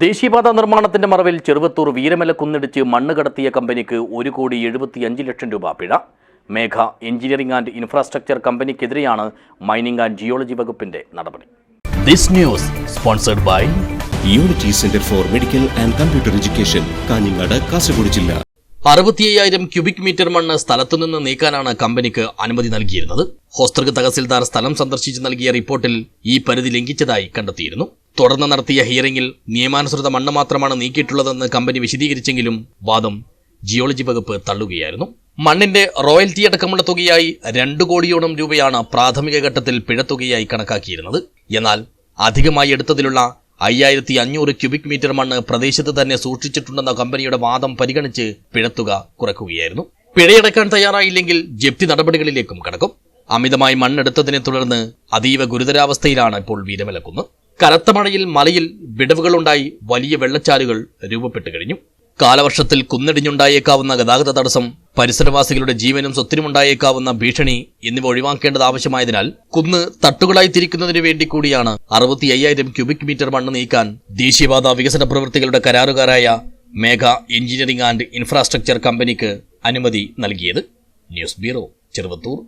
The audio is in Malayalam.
ദേശീയപാത നിർമ്മാണത്തിന്റെ മറവിൽ ചെറുവത്തൂർ വീരമല കുന്നിടിച്ച് മണ്ണ് കടത്തിയ കമ്പനിക്ക് ഒരു കോടി എഴുപത്തിയഞ്ച് ലക്ഷം രൂപ പിഴ. മേഘ എഞ്ചിനീയറിംഗ് ആൻഡ് ഇൻഫ്രാസ്ട്രക്ചർ കമ്പനിക്കെതിരെയാണ് മൈനിംഗ് ആൻഡ് ജിയോളജി വകുപ്പിന്റെ നടപടി. This news sponsored by unity centre for medical and computer education Kanhangad Kasaragod ജില്ല അറുപത്തിയ്യായിരം ക്യൂബിക് മീറ്റർ മണ്ണ് സ്ഥലത്തുനിന്ന് നീക്കാനാണ് കമ്പനിക്ക് അനുമതി നൽകിയിരുന്നത്. ഹോസ്റ്റർക്ക് തഹസിൽദാർ സ്ഥലം സന്ദർശിച്ച് നൽകിയ റിപ്പോർട്ടിൽ ഈ പരിധി ലംഘിച്ചതായി കണ്ടെത്തിയിരുന്നു. തുടർന്ന് നടത്തിയ ഹിയറിംഗിൽ നിയമാനുസൃത മണ്ണ് മാത്രമാണ് നീക്കിയിട്ടുള്ളതെന്ന് കമ്പനി വിശദീകരിച്ചെങ്കിലും വാദം ജിയോളജി വകുപ്പ് തള്ളുകയായിരുന്നു. മണ്ണിന്റെ റോയൽറ്റി അടക്കമുള്ള തുകയായി രണ്ടു കോടിയോളം രൂപയാണ് പ്രാഥമിക ഘട്ടത്തിൽ പിഴത്തുകയായി കണക്കാക്കിയിരുന്നത്. എന്നാൽ അധികമായി എടുത്തതിലുള്ള അയ്യായിരത്തി അഞ്ഞൂറ് ക്യൂബിക് മീറ്റർ മണ്ണ് പ്രദേശത്ത് തന്നെ സൂക്ഷിച്ചിട്ടുണ്ടെന്ന കമ്പനിയുടെ വാദം പരിഗണിച്ച് പിഴത്തുക കുറയ്ക്കുകയായിരുന്നു പിഴയടക്കാൻ തയ്യാറായില്ലെങ്കിൽ ജപ്തി നടപടികളിലേക്കും കടക്കും. അമിതമായി മണ്ണെടുത്തതിനെ തുടർന്ന് അതീവ ഗുരുതരാവസ്ഥയിലാണ് ഇപ്പോൾ വീരമലക്കുന്ന് കനത്ത മഴയിൽ മലയിൽ വിടവുകളുണ്ടായി വലിയ വെള്ളച്ചാലുകൾ രൂപപ്പെട്ടു കഴിഞ്ഞു. കാലവർഷത്തിൽ കുന്നിടിഞ്ഞുണ്ടായേക്കാവുന്ന ഗതാഗത തടസ്സം പരിസരവാസികളുടെ ജീവനും സ്വത്തിനുമുണ്ടായേക്കാവുന്ന ഭീഷണി എന്നിവ ഒഴിവാക്കേണ്ടത് ആവശ്യമായതിനാൽ കുന്ന് തട്ടുകളായി തിരിക്കുന്നതിനു വേണ്ടി കൂടിയാണ് അറുപത്തി അയ്യായിരം ക്യൂബിക് മീറ്റർ മണ്ണ് നീക്കാൻ ദേശീയപാത വികസന പ്രവൃത്തികളുടെ കരാറുകാരായ മേഘ എഞ്ചിനീയറിംഗ് ആൻഡ് ഇൻഫ്രാസ്ട്രക്ചർ കമ്പനിക്ക് അനുമതി നൽകിയത്. News bureau Cheruvathur.